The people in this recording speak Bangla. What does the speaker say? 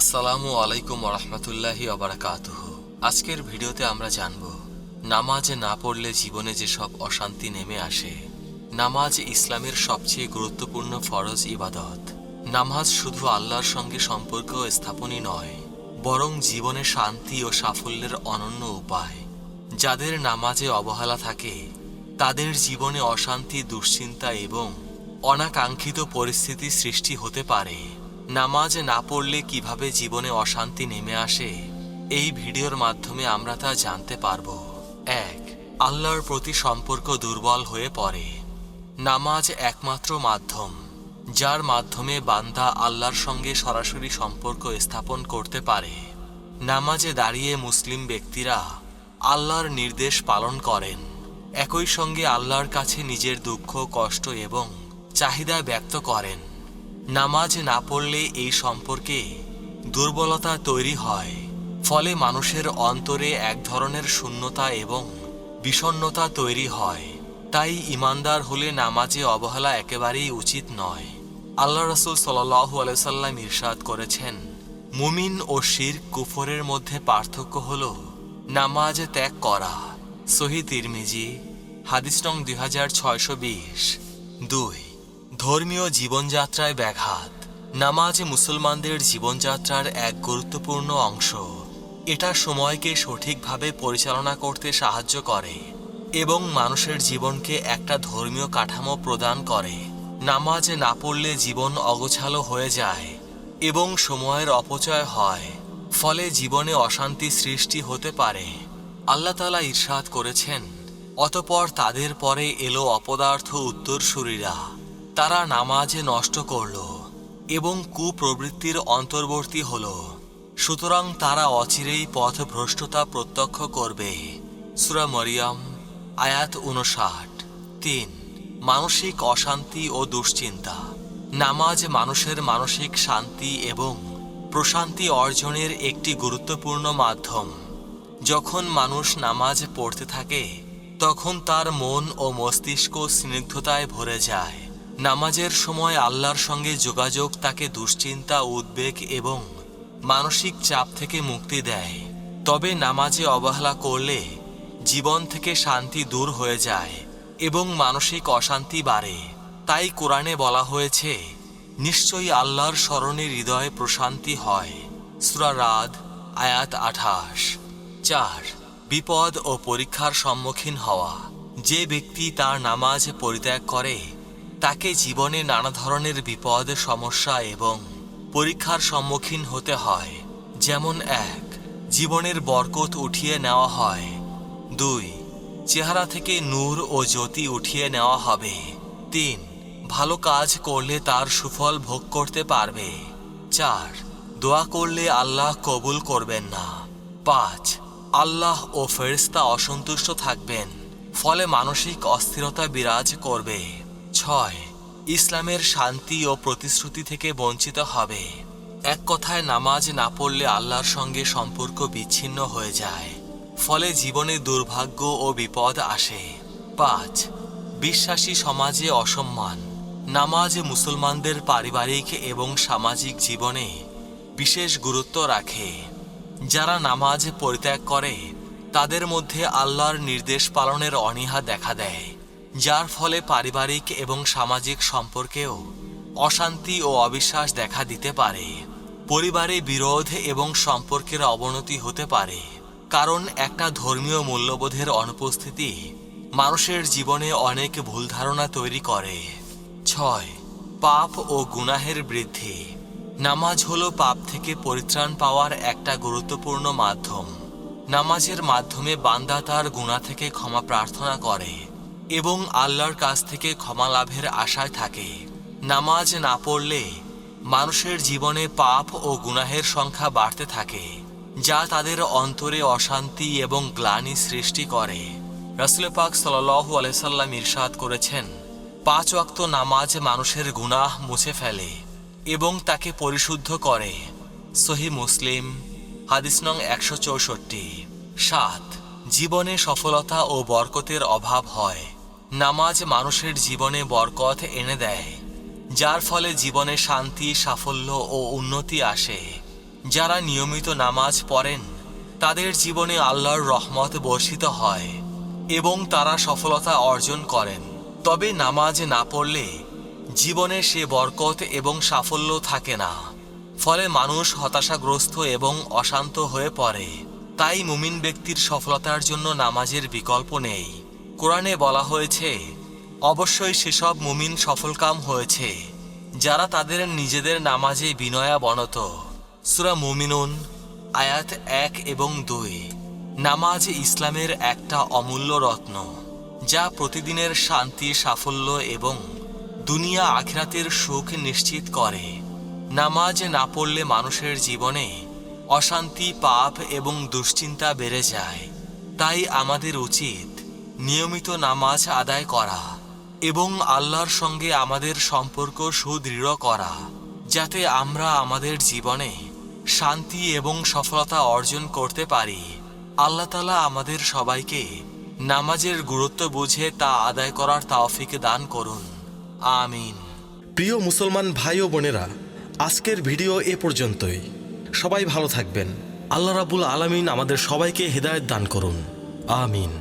আসসালামু আলাইকুম রহমতুল্লাহি অবরাকাতুহ আজকের ভিডিওতে আমরা জানব, নামাজ না পড়লে জীবনে যেসব অশান্তি নেমে আসে, নামাজ ইসলামের সবচেয়ে গুরুত্বপূর্ণ ফরজ ইবাদত। নামাজ শুধু আল্লাহর সঙ্গে সম্পর্ক স্থাপনই নয়, বরং জীবনে শান্তি ও সাফল্যের অনন্য উপায়। যাদের নামাজে অবহেলা থাকে, তাদের জীবনে অশান্তি, দুশ্চিন্তা এবং অনাকাঙ্ক্ষিত পরিস্থিতি সৃষ্টি হতে পারে। নামাজ না পড়লে কীভাবে জীবনে অশান্তি নেমে আসে? এই ভিডিওর মাধ্যমে আমরা তা জানতে পারব। এক, আল্লাহর প্রতি সম্পর্ক দুর্বল হয়ে পড়ে। নামাজ একমাত্র মাধ্যম, যার মাধ্যমে বান্দা আল্লাহর সঙ্গে সরাসরি সম্পর্ক স্থাপন করতে পারে। নামাজে দাঁড়িয়ে মুসলিম ব্যক্তিরা আল্লাহর নির্দেশ পালন করেন। একই সঙ্গে আল্লাহর কাছে নিজের দুঃখ, কষ্ট এবং চাহিদা ব্যক্ত করেন। নামাজ না পড়লে এই সম্পর্কে দুর্বলতা তৈরি হয়। ফলে মানুষের অন্তরে এক ধরনের শূন্যতা এবং বিষণ্ণতা তৈরি হয়। তাই ইমানদার হলে নামাজে অবহেলা একেবারেই উচিত নয়। আল্লাহ রসুল সাল্লাহু আলাইসাল্লাম ইরশাদ করেছেন, মুমিন ও শির কুফরের মধ্যে পার্থক্য হল নামাজ ত্যাগ করা। সহি তিরমিজি, হাদিস নং দুই হাজার ছয়শো বিশ, দুই। ধর্মীয় জীবনযাত্রায় ব্যাঘাত। নামাজ মুসলমানদের জীবনযাত্রার এক গুরুত্বপূর্ণ অংশ। এটা সময়কে সঠিকভাবে পরিচালনা করতে সাহায্য করে এবং মানুষের জীবনকে একটা ধর্মীয় কাঠামো প্রদান করে। নামাজ না পড়লে জীবন অগোছালো হয়ে যায় এবং সময়ের অপচয় হয়, ফলে জীবনে অশান্তি সৃষ্টি হতে পারে। আল্লাহ তালা ইরশাদ করেছেন, অতপর তাদের পরে এলো অপদার্থ উত্তরসূরিরা। তারা নামাজে নষ্ট করল এবং কুপ্রবৃত্তির অন্তর্বর্তী হল। সুতরাং তারা অচিরেই পথভ্রষ্টতা প্রত্যক্ষ করবে। সুরা মরিয়াম, আয়াত উনষাট তিন, মানসিক অশান্তি ও দুশ্চিন্তা। নামাজ মানুষের মানসিক শান্তি এবং প্রশান্তি অর্জনের একটি গুরুত্বপূর্ণ মাধ্যম। যখন মানুষ নামাজ পড়তে থাকে, তখন তার মন ও মস্তিষ্ক স্নিগ্ধতায় ভরে যায়। নামাজের সময় আল্লাহর সঙ্গে যোগাযোগ, তাকে দুশ্চিন্তা, উদ্বেগ এবং মানসিক চাপ থেকে মুক্তি দেয়। তবে নামাজে অবহেলা করলে জীবন থেকে শান্তি দূর হয়ে যায় এবং মানসিক অশান্তি বাড়ে। তাই কোরআনে বলা হয়েছে, নিশ্চয়ই আল্লাহর স্মরণে হৃদয়ে প্রশান্তি হয়। সুরা রাদ, আয়াত আঠাশ। চার, বিপদ ও পরীক্ষার সম্মুখীন হওয়া। যে ব্যক্তি তার নামাজ পরিত্যাগ করে তাকে জীবনে নানা ধরনের বিপদ, সমস্যা এবং পরীক্ষার সম্মুখীন হতে হয়। যেমন এক, জীবনের বরকত উঠিয়ে নেওয়া হয়। দুই, চেহারা থেকে নূর ও জ্যোতি উঠিয়ে নেওয়া হবে। তিন, ভালো কাজ করলে তার সুফল ভোগ করতে পারবে। চার, দোয়া করলে আল্লাহ কবুল করবেন না। পাঁচ, আল্লাহ ও ফেরিস্তা অসন্তুষ্ট থাকবেন, ফলে মানসিক অস্থিরতা বিরাজ করবে। ছয়, ইসলামের শান্তি ও প্রতিশ্রুতি থেকে বঞ্চিত হবে। এক কথায়, নামাজ না পড়লে আল্লাহর সঙ্গে সম্পর্ক বিচ্ছিন্ন হয়ে যায়। ফলে জীবনে দুর্ভাগ্য ও বিপদ আসে। পাঁচ, বিশ্বাসী সমাজে অসম্মান। নামাজ মুসলমানদের পারিবারিক এবং সামাজিক জীবনে বিশেষ গুরুত্ব রাখে। যারা নামাজ পরিত্যাগ করে, তাদের মধ্যে আল্লাহর নির্দেশ পালনের অনীহা দেখা দেয়। যার ফলে পারিবারিক এবং সামাজিক সম্পর্কেও অশান্তি ও অবিশ্বাস দেখা দিতে পারে। পরিবারে বিরোধ এবং সম্পর্কের অবনতি হতে পারে। কারণ একটা ধর্মীয় মূল্যবোধের অনুপস্থিতি মানুষের জীবনে অনেক ভুল ধারণা তৈরি করে। ছয়, পাপ ও গুনাহের বৃদ্ধি। নামাজ হলো পাপ থেকে পরিত্রাণ পাওয়ার একটা গুরুত্বপূর্ণ মাধ্যম। নামাজের মাধ্যমে বান্দা তার গুণা থেকে ক্ষমা প্রার্থনা করে। এবং আল্লাহর কাছ থেকে ক্ষমা লাভের আশায় থাকে। নামাজ না পড়লে মানুষের জীবনে পাপ ও গুনাহের সংখ্যা বাড়তে থাকে, যা তাদের অন্তরে অশান্তি এবং গ্লানি সৃষ্টি করে। রাসুল পাক সাল্লাহ আলাইসাল্লাম ইরশাদ করেছেন, পাঁচ ওয়াক্ত নামাজ মানুষের গুনাহ মুছে ফেলে এবং তাকে পরিশুদ্ধ করে। সহি মুসলিম, হাদিস নং একশো চৌষট্টি। সাত, জীবনে সফলতা ও বরকতের অভাব হয়। নামাজ মানুষের জীবনে বরকত এনে দেয়, যার ফলে জীবনে শান্তি, সাফল্য ও উন্নতি আসে। যারা নিয়মিত নামাজ পড়েন, তাদের জীবনে আল্লাহর রহমত বর্ষিত হয় এবং তারা সফলতা অর্জন করেন। তবে নামাজ না পড়লে জীবনে সে বরকত এবং সাফল্য থাকে না। ফলে মানুষ হতাশাগ্রস্ত এবং অশান্ত হয়ে পড়ে। তাই মুমিন ব্যক্তির সফলতার জন্য নামাজের বিকল্প নেই। কোরআনে বলা হয়েছে, অবশ্যই সেসব মুমিন সফলকাম হয়েছে, যারা তাদের নিজেদের নামাজে বিনয়া বনত। সুরা মুমিনুন, আয়াত এক এবং দুই। নামাজ ইসলামের একটা অমূল্য রত্ন, যা প্রতিদিনের শান্তি, সাফল্য এবং দুনিয়া আখিরাতের সুখ নিশ্চিত করে। নামাজ না পড়লে মানুষের জীবনে অশান্তি, পাপ এবং দুশ্চিন্তা বেড়ে যায়। তাই আমাদের উচিত নিয়মিত নামাজ আদায় করা এবং আল্লাহর সঙ্গে আমাদের সম্পর্ক সুদৃঢ় করা, যাতে আমরা আমাদের জীবনে শান্তি এবং সফলতা অর্জন করতে পারি। আল্লাহ তালা আমাদের সবাইকে নামাজের গুরুত্ব বুঝে তা আদায় করার তাওফিক দান করুন। আমিন। প্রিয় মুসলমান ভাই ও বোনেরা, আজকের ভিডিও এ পর্যন্তই। সবাই ভালো থাকবেন। আল্লাহ রাবুল আলামিন আমাদের সবাইকে হেদায়েত দান করুন। আমিন।